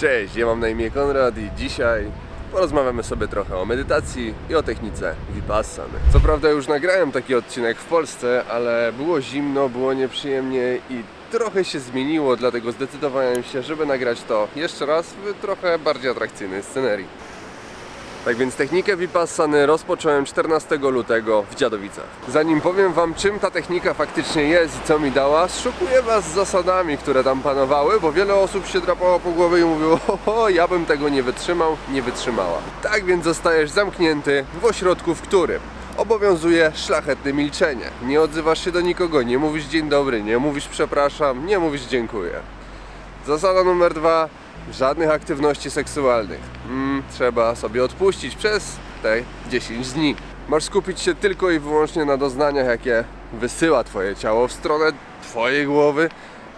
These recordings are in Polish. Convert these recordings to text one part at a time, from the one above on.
Cześć, ja mam na imię Konrad i dzisiaj porozmawiamy sobie trochę o medytacji i o technice Vipassany. Co prawda już nagrałem taki odcinek w Polsce, ale było zimno, było nieprzyjemnie i trochę się zmieniło, dlatego zdecydowałem się, żeby nagrać to jeszcze raz w trochę bardziej atrakcyjnej scenerii. Tak więc technikę Vipassany rozpocząłem 14 lutego w Dziadowicach. Zanim powiem Wam czym ta technika faktycznie jest i co mi dała, zszokuję Was z zasadami, które tam panowały, bo wiele osób się drapało po głowie i mówiło o, ja bym tego nie wytrzymał, nie wytrzymała. Tak więc zostajesz zamknięty w ośrodku, w którym obowiązuje szlachetne milczenie. Nie odzywasz się do nikogo, nie mówisz dzień dobry, nie mówisz przepraszam, nie mówisz dziękuję. Zasada numer dwa. Żadnych aktywności seksualnych. Mm, trzeba sobie odpuścić przez te 10 dni. Masz skupić się tylko i wyłącznie na doznaniach, jakie wysyła Twoje ciało w stronę Twojej głowy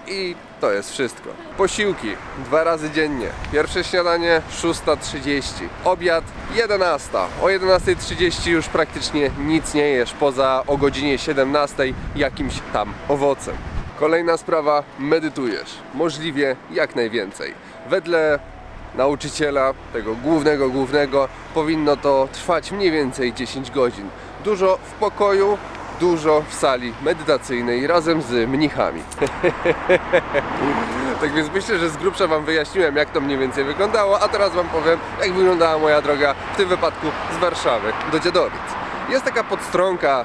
i to jest wszystko. Posiłki dwa razy dziennie. Pierwsze śniadanie 6.30, obiad 11. O 11.30 już praktycznie nic nie jesz poza o godzinie 17 jakimś tam owocem. Kolejna sprawa, medytujesz. Możliwie jak najwięcej. Wedle nauczyciela, tego głównego, głównego, powinno to trwać mniej więcej 10 godzin. Dużo w pokoju, dużo w sali medytacyjnej razem z mnichami. tak więc myślę, że z grubsza Wam wyjaśniłem, jak to mniej więcej wyglądało, a teraz Wam powiem, jak wyglądała moja droga w tym wypadku z Warszawy do Dziedowic. Jest taka podstronka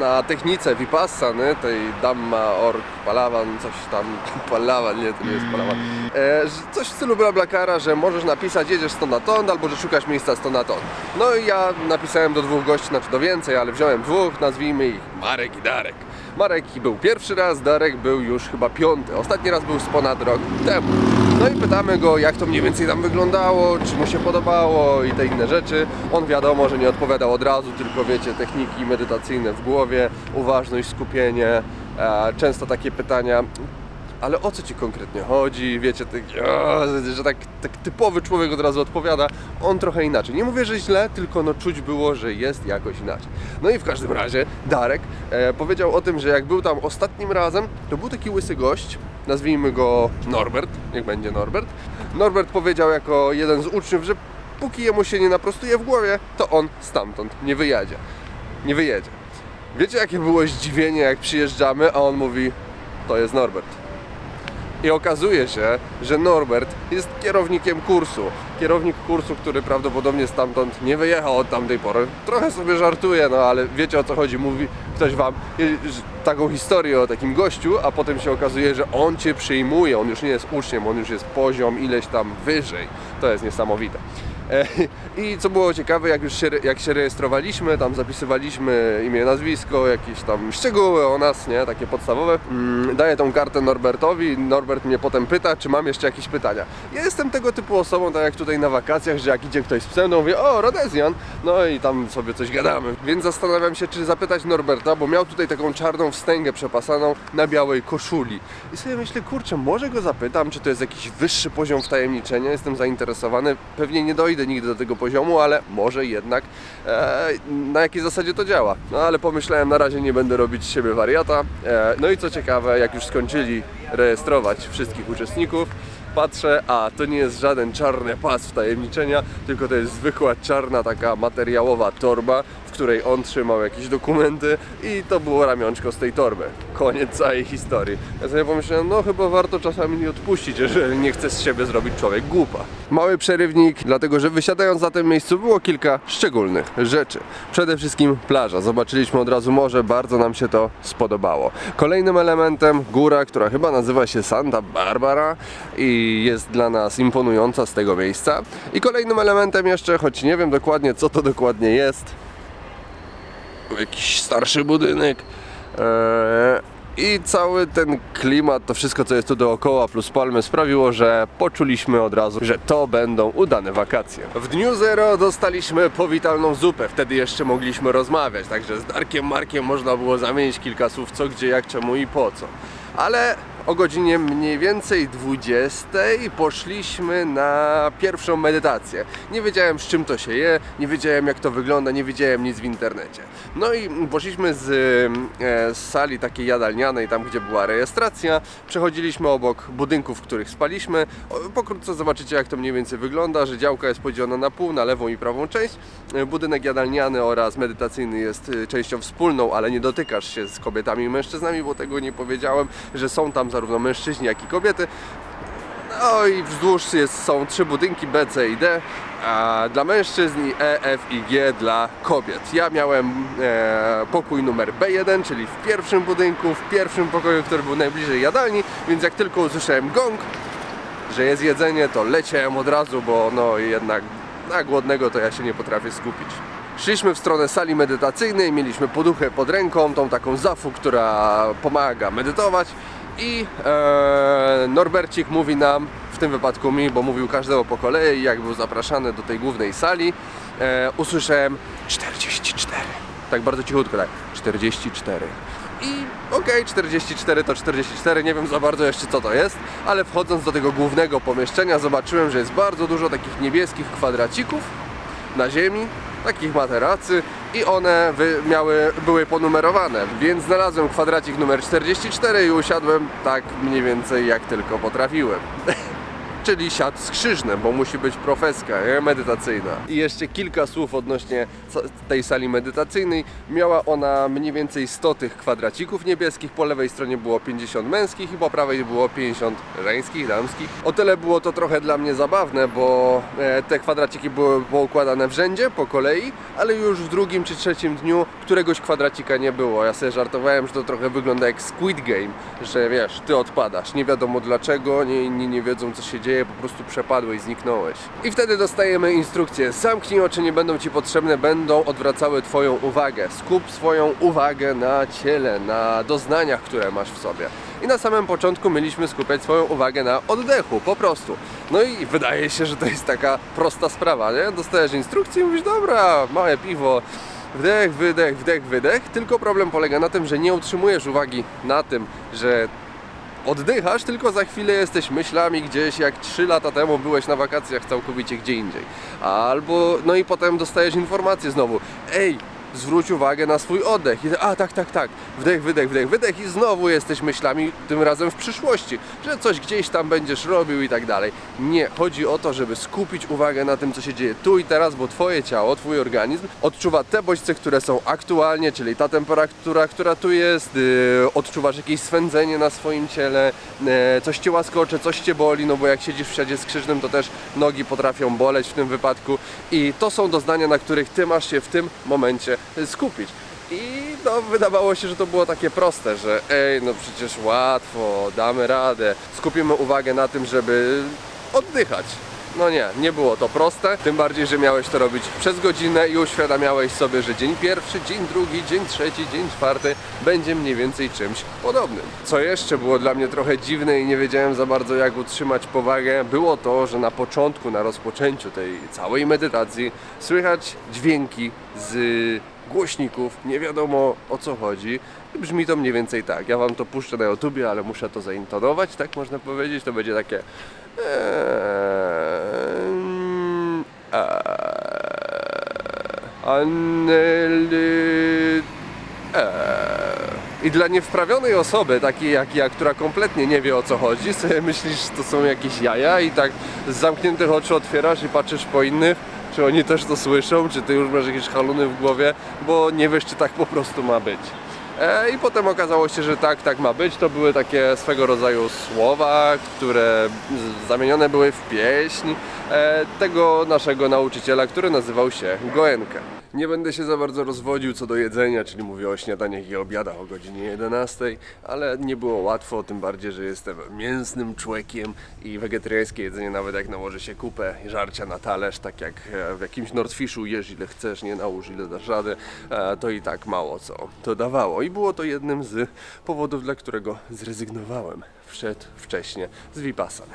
na technice Vipassany, tej Dhamma Org Palawan, coś tam, Palawan, nie, to nie jest Palawan, e, coś w stylu BlaBlaCara, że możesz napisać jedziesz stąd na ton, albo że szukasz miejsca stąd na ton. No i ja napisałem do dwóch gości, znaczy do więcej, ale wziąłem dwóch, nazwijmy ich Marek i Darek. Marek był pierwszy raz, Darek był już chyba piąty. Ostatni raz był z ponad rok temu. No i pytamy go, jak to mniej więcej tam wyglądało, czy mu się podobało i te inne rzeczy. On wiadomo, że nie odpowiadał od razu, tylko wiecie, techniki medytacyjne w głowie, uważność, skupienie, e, często takie pytania. Ale o co ci konkretnie chodzi? Wiecie, tak, że tak, tak typowy człowiek od razu odpowiada. On trochę inaczej. Nie mówię, że źle, tylko no czuć było, że jest jakoś inaczej. No i w każdym razie Darek e, powiedział o tym, że jak był tam ostatnim razem, to był taki łysy gość, nazwijmy go Norbert, niech będzie Norbert. Norbert powiedział jako jeden z uczniów, że póki jemu się nie naprostuje w głowie, to on stamtąd nie wyjedzie. Nie wyjedzie. Wiecie jakie było zdziwienie jak przyjeżdżamy, a on mówi, to jest Norbert. I okazuje się, że Norbert jest kierownikiem kursu. Kierownik kursu, który prawdopodobnie stamtąd nie wyjechał od tamtej pory. Trochę sobie żartuje, no ale wiecie o co chodzi. Mówi ktoś wam y, taką historię o takim gościu, a potem się okazuje, że on cię przyjmuje. On już nie jest uczniem, on już jest poziom ileś tam wyżej. To jest niesamowite. E, I co było ciekawe, jak już się, jak się rejestrowaliśmy, tam zapisywaliśmy imię, nazwisko, jakieś tam szczegóły o nas, nie, takie podstawowe. Mm, daję tą kartę Norbertowi, Norbert mnie potem pyta, czy mam jeszcze jakieś pytania. Ja jestem tego typu osobą, tak jak tutaj na wakacjach, że jak idzie ktoś z psem, to mówię, o, Rodezjan, no i tam sobie coś gadamy. Więc zastanawiam się, czy zapytać Norberta, bo miał tutaj taką czarną wstęgę przepasaną na białej koszuli. I sobie myślę, kurczę, może go zapytam, czy to jest jakiś wyższy poziom wtajemniczenia, jestem zainteresowany. Pewnie nie dojdę nigdy do tego poziomu, ale może jednak e, na jakiej zasadzie to działa. No ale pomyślałem, na razie nie będę robić z siebie wariata. E, no i co ciekawe, jak już skończyli rejestrować wszystkich uczestników, patrzę, a to nie jest żaden czarny pas wtajemniczenia, tylko to jest zwykła czarna taka materiałowa torba, której on trzymał jakieś dokumenty i to było ramionczko z tej torby. Koniec całej historii. Ja sobie pomyślałem, no chyba warto czasami nie odpuścić, jeżeli nie chce z siebie zrobić człowiek głupa. Mały przerywnik, dlatego że wysiadając na tym miejscu było kilka szczególnych rzeczy. Przede wszystkim plaża. Zobaczyliśmy od razu morze, bardzo nam się to spodobało. Kolejnym elementem góra, która chyba nazywa się Santa Barbara i jest dla nas imponująca z tego miejsca. I kolejnym elementem jeszcze, choć nie wiem dokładnie co to dokładnie jest, jakiś starszy budynek. Eee, I cały ten klimat, to wszystko co jest tu dookoła, plus palmy sprawiło, że poczuliśmy od razu, że to będą udane wakacje. W dniu zero dostaliśmy powitalną zupę, wtedy jeszcze mogliśmy rozmawiać, także z Darkiem Markiem można było zamienić kilka słów co, gdzie, jak, czemu i po co. Ale o godzinie mniej więcej 20 poszliśmy na pierwszą medytację. Nie wiedziałem z czym to się je, nie wiedziałem jak to wygląda, nie wiedziałem nic w internecie. No i poszliśmy z, e, z sali takiej jadalnianej, tam gdzie była rejestracja, przechodziliśmy obok budynków, w których spaliśmy. Pokrótce zobaczycie jak to mniej więcej wygląda, że działka jest podzielona na pół, na lewą i prawą część. E, Budynek jadalniany oraz medytacyjny jest e, częścią wspólną, ale nie dotykasz się z kobietami i mężczyznami, bo tego nie powiedziałem, że są tam zarówno mężczyźni, jak i kobiety. No i wzdłuż jest, są trzy budynki B, C i D. A dla mężczyzn i E, F i G dla kobiet. Ja miałem e, pokój numer B1, czyli w pierwszym budynku, w pierwszym pokoju, który był najbliżej jadalni, więc jak tylko usłyszałem gong, że jest jedzenie, to leciałem od razu, bo no jednak na głodnego to ja się nie potrafię skupić. Szliśmy w stronę sali medytacyjnej, mieliśmy poduchę pod ręką, tą taką zafu, która pomaga medytować i e, Norbercik mówi nam, w tym wypadku mi, bo mówił każdego po kolei, jak był zapraszany do tej głównej sali, e, usłyszałem 44. Tak bardzo cichutko, tak, 44. I okej, 44 to 44, nie wiem za bardzo jeszcze co to jest, ale wchodząc do tego głównego pomieszczenia zobaczyłem, że jest bardzo dużo takich niebieskich kwadracików na ziemi, takich materacy i one miały, były ponumerowane, więc znalazłem kwadracik numer 44 i usiadłem tak mniej więcej jak tylko potrafiłem. czyli siat z krzyżnem, bo musi być profeska nie? medytacyjna. I jeszcze kilka słów odnośnie tej sali medytacyjnej. Miała ona mniej więcej 100 tych kwadracików niebieskich, po lewej stronie było 50 męskich i po prawej było 50 żeńskich, damskich. O tyle było to trochę dla mnie zabawne, bo e, te kwadraciki były poukładane w rzędzie, po kolei, ale już w drugim czy trzecim dniu któregoś kwadracika nie było. Ja sobie żartowałem, że to trochę wygląda jak Squid Game, że wiesz, ty odpadasz, nie wiadomo dlaczego, nie, inni nie wiedzą co się dzieje, po prostu przepadłeś, zniknąłeś. I wtedy dostajemy instrukcję, zamknij oczy, nie będą ci potrzebne, będą odwracały twoją uwagę. Skup swoją uwagę na ciele, na doznaniach, które masz w sobie. I na samym początku mieliśmy skupiać swoją uwagę na oddechu, po prostu. No i wydaje się, że to jest taka prosta sprawa, nie? Dostajesz instrukcję i mówisz, dobra, małe piwo, Wdech, wydech, wdech, wydech. Tylko problem polega na tym, że nie utrzymujesz uwagi na tym, że oddychasz, tylko za chwilę jesteś myślami gdzieś, jak 3 lata temu byłeś na wakacjach całkowicie gdzie indziej. Albo, no i potem dostajesz informację znowu, ej, zwróć uwagę na swój oddech. I a tak, tak, tak, wdech, wydech, wdech, wydech i znowu jesteś myślami, tym razem w przyszłości, że coś gdzieś tam będziesz robił i tak dalej. Nie, chodzi o to, żeby skupić uwagę na tym, co się dzieje tu i teraz, bo twoje ciało, twój organizm odczuwa te bodźce, które są aktualnie, czyli ta temperatura, która tu jest, yy, odczuwasz jakieś swędzenie na swoim ciele, yy, coś cię łaskocze, coś cię boli, no bo jak siedzisz w siadzie skrzyżnym, to też nogi potrafią boleć w tym wypadku i to są doznania, na których ty masz się w tym momencie skupić. I no, wydawało się, że to było takie proste, że ej, no przecież łatwo, damy radę. Skupimy uwagę na tym, żeby oddychać. No nie, nie było to proste, tym bardziej, że miałeś to robić przez godzinę i uświadamiałeś sobie, że dzień pierwszy, dzień drugi, dzień trzeci, dzień czwarty będzie mniej więcej czymś podobnym. Co jeszcze było dla mnie trochę dziwne i nie wiedziałem za bardzo jak utrzymać powagę, było to, że na początku, na rozpoczęciu tej całej medytacji słychać dźwięki z głośników, nie wiadomo o co chodzi. Brzmi to mniej więcej tak. Ja wam to puszczę na YouTubie, ale muszę to zaintonować, tak można powiedzieć. To będzie takie. Eee, Anely. Eee. I dla niewprawionej osoby, takiej jak ja, która kompletnie nie wie o co chodzi, sobie myślisz, że to są jakieś jaja i tak z zamkniętych oczu otwierasz i patrzysz po innych, czy oni też to słyszą, czy ty już masz jakieś haluny w głowie, bo nie wiesz, czy tak po prostu ma być. E, I potem okazało się, że tak, tak ma być. To były takie swego rodzaju słowa, które zamienione były w pieśń e, tego naszego nauczyciela, który nazywał się Goenka. Nie będę się za bardzo rozwodził co do jedzenia, czyli mówię o śniadaniach i obiadach o godzinie 11, ale nie było łatwo, tym bardziej, że jestem mięsnym człowiekiem i wegetariańskie jedzenie, nawet jak nałoży się kupę żarcia na talerz, tak jak e, w jakimś Nordfishu jesz ile chcesz, nie nałóż ile dasz rady, e, to i tak mało co to dawało. I było to jednym z powodów, dla którego zrezygnowałem przed wcześnie z Vipassany.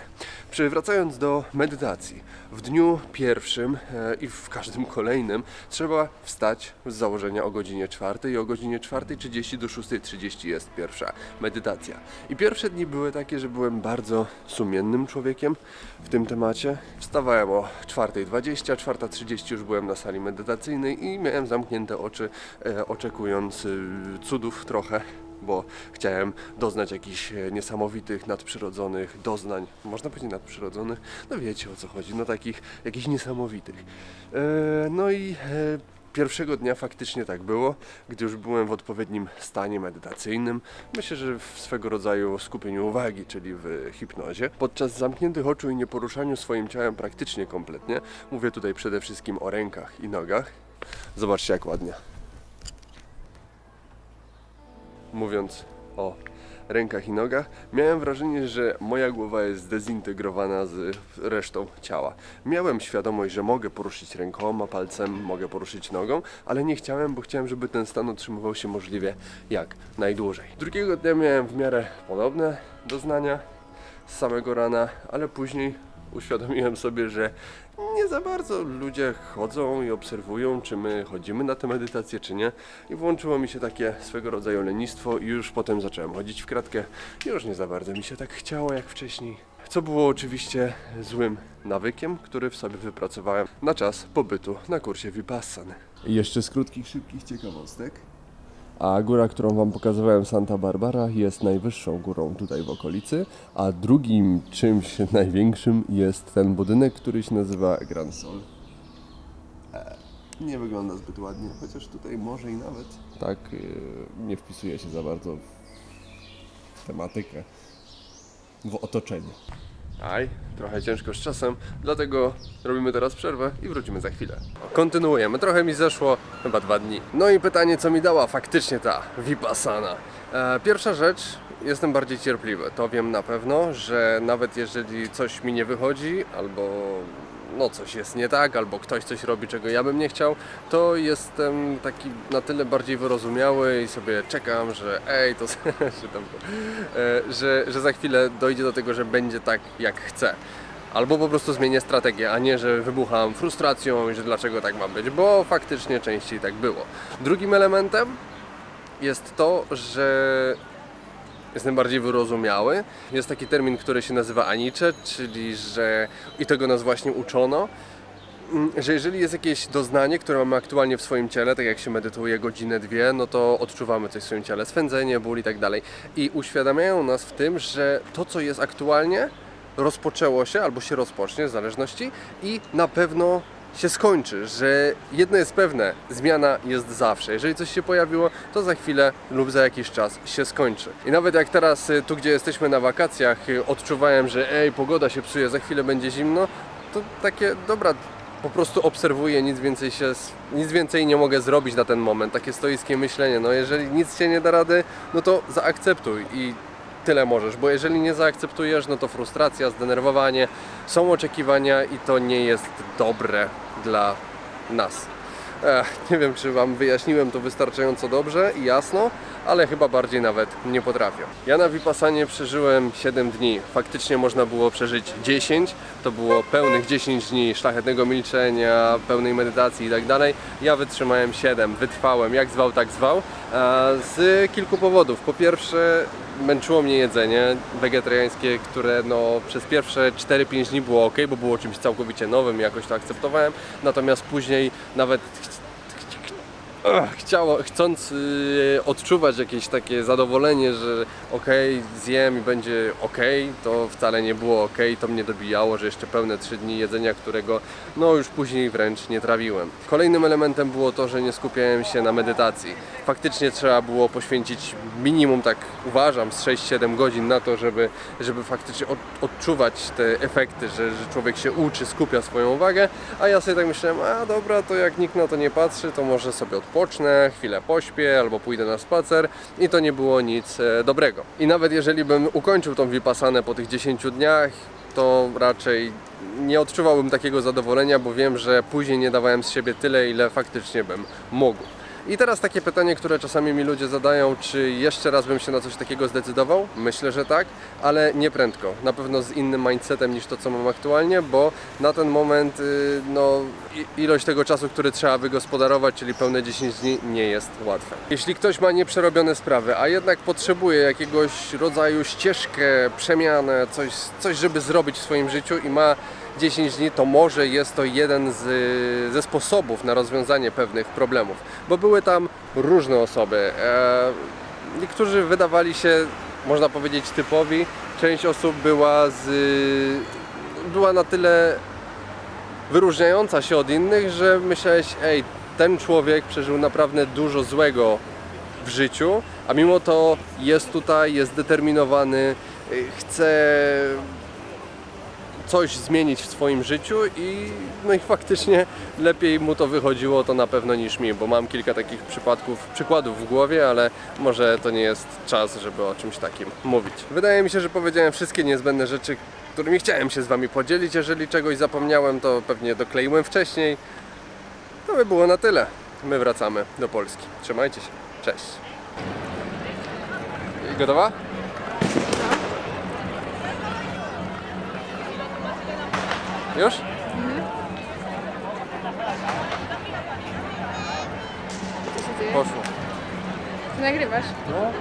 Przywracając do medytacji, w dniu pierwszym e, i w każdym kolejnym trzeba wstać z założenia o godzinie 4 i o godzinie 4.30 do 6.30 jest pierwsza medytacja. I pierwsze dni były takie, że byłem bardzo sumiennym człowiekiem w tym temacie. Wstawałem o 4.20, 4.30 już byłem na sali medytacyjnej i miałem zamknięte oczy, e, oczekując y, cudów trochę bo chciałem doznać jakichś e, niesamowitych, nadprzyrodzonych doznań. Można powiedzieć nadprzyrodzonych? No wiecie o co chodzi, no takich jakichś niesamowitych. E, no i e, pierwszego dnia faktycznie tak było, gdy już byłem w odpowiednim stanie medytacyjnym. Myślę, że w swego rodzaju skupieniu uwagi, czyli w hipnozie. Podczas zamkniętych oczu i nieporuszaniu swoim ciałem praktycznie kompletnie, mówię tutaj przede wszystkim o rękach i nogach. Zobaczcie jak ładnie. mówiąc o rękach i nogach, miałem wrażenie, że moja głowa jest zdezintegrowana z resztą ciała. Miałem świadomość, że mogę poruszyć rękoma, palcem, mogę poruszyć nogą, ale nie chciałem, bo chciałem, żeby ten stan utrzymywał się możliwie jak najdłużej. Drugiego dnia miałem w miarę podobne doznania z samego rana, ale później uświadomiłem sobie, że nie za bardzo ludzie chodzą i obserwują, czy my chodzimy na tę medytację, czy nie. I włączyło mi się takie swego rodzaju lenistwo i już potem zacząłem chodzić w kratkę. Już nie za bardzo mi się tak chciało jak wcześniej. Co było oczywiście złym nawykiem, który w sobie wypracowałem na czas pobytu na kursie Vipassany. I jeszcze z krótkich, szybkich ciekawostek. A góra, którą Wam pokazywałem, Santa Barbara, jest najwyższą górą tutaj w okolicy, a drugim czymś największym jest ten budynek, który się nazywa Grand Sol. E, Nie wygląda zbyt ładnie, chociaż tutaj może i nawet tak e, nie wpisuje się za bardzo w tematykę, w otoczenie. Aj, trochę ciężko z czasem, dlatego robimy teraz przerwę i wrócimy za chwilę. Kontynuujemy, trochę mi zeszło, chyba dwa dni. No i pytanie, co mi dała faktycznie ta Vipassana. E, pierwsza rzecz, jestem bardziej cierpliwy. To wiem na pewno, że nawet jeżeli coś mi nie wychodzi, albo no coś jest nie tak, albo ktoś coś robi, czego ja bym nie chciał, to jestem taki na tyle bardziej wyrozumiały i sobie czekam, że ej, to e, że, że za chwilę dojdzie do tego, że będzie tak, jak chcę. Albo po prostu zmienię strategię, a nie, że wybucham frustracją i że dlaczego tak ma być, bo faktycznie częściej tak było. Drugim elementem jest to, że jestem bardziej wyrozumiały. Jest taki termin, który się nazywa anicze, czyli że i tego nas właśnie uczono, mm, że jeżeli jest jakieś doznanie, które mamy aktualnie w swoim ciele, tak jak się medytuje godzinę, dwie, no to odczuwamy coś w swoim ciele, swędzenie, ból i tak dalej. I uświadamiają nas w tym, że to, co jest aktualnie, rozpoczęło się albo się rozpocznie, w zależności, i na pewno się skończy, że jedno jest pewne, zmiana jest zawsze. Jeżeli coś się pojawiło, to za chwilę lub za jakiś czas się skończy. I nawet jak teraz y, tu, gdzie jesteśmy na wakacjach, y, odczuwałem, że ej, pogoda się psuje, za chwilę będzie zimno, to takie, dobra, po prostu obserwuję, nic więcej się, nic więcej nie mogę zrobić na ten moment. Takie stoickie myślenie, no jeżeli nic się nie da rady, no to zaakceptuj i tyle możesz, bo jeżeli nie zaakceptujesz, no to frustracja, zdenerwowanie, są oczekiwania i to nie jest dobre dla nas. Ech, nie wiem, czy Wam wyjaśniłem to wystarczająco dobrze i jasno, ale chyba bardziej nawet nie potrafię. Ja na Vipassanie przeżyłem 7 dni. Faktycznie można było przeżyć 10. To było pełnych 10 dni szlachetnego milczenia, pełnej medytacji i tak dalej. Ja wytrzymałem 7, wytrwałem, jak zwał, tak zwał. Z kilku powodów. Po pierwsze, męczyło mnie jedzenie wegetariańskie, które no, przez pierwsze 4-5 dni było ok, bo było czymś całkowicie nowym jakoś to akceptowałem. Natomiast później nawet chciało, chcąc y, odczuwać jakieś takie zadowolenie, że okej, zjem i będzie okej, to wcale nie było okej, to mnie dobijało, że jeszcze pełne 3 dni jedzenia, którego no już później wręcz nie trawiłem. Kolejnym elementem było to, że nie skupiałem się na medytacji. Faktycznie trzeba było poświęcić minimum, tak uważam, z 6-7 godzin na to, żeby, żeby faktycznie od, odczuwać te efekty, że, że człowiek się uczy, skupia swoją uwagę, a ja sobie tak myślałem, a dobra, to jak nikt na to nie patrzy, to może sobie odpocznę, chwilę pośpię albo pójdę na spacer i to nie było nic e, dobrego. I nawet jeżeli bym ukończył tą Vipassanę po tych 10 dniach, to raczej nie odczuwałbym takiego zadowolenia, bo wiem, że później nie dawałem z siebie tyle, ile faktycznie bym mógł. I teraz takie pytanie, które czasami mi ludzie zadają, czy jeszcze raz bym się na coś takiego zdecydował? Myślę, że tak, ale nie prędko. Na pewno z innym mindsetem niż to, co mam aktualnie, bo na ten moment y, no, ilość tego czasu, który trzeba wygospodarować, czyli pełne 10 dni, nie jest łatwe. Jeśli ktoś ma nieprzerobione sprawy, a jednak potrzebuje jakiegoś rodzaju ścieżkę, przemianę, coś, coś żeby zrobić w swoim życiu i ma 10 dni, to może jest to jeden z, ze sposobów na rozwiązanie pewnych problemów, bo były tam różne osoby. E, niektórzy wydawali się, można powiedzieć, typowi, część osób była z, była na tyle wyróżniająca się od innych, że myślałeś, ej, ten człowiek przeżył naprawdę dużo złego w życiu, a mimo to jest tutaj, jest zdeterminowany, y, chce coś zmienić w swoim życiu i no i faktycznie lepiej mu to wychodziło to na pewno niż mi, bo mam kilka takich przypadków, przykładów w głowie, ale może to nie jest czas, żeby o czymś takim mówić. Wydaje mi się, że powiedziałem wszystkie niezbędne rzeczy, którymi chciałem się z Wami podzielić. Jeżeli czegoś zapomniałem, to pewnie dokleiłem wcześniej. To by było na tyle. My wracamy do Polski. Trzymajcie się. Cześć. Gotowa? Już? Poszło. Ty nagrywasz? No.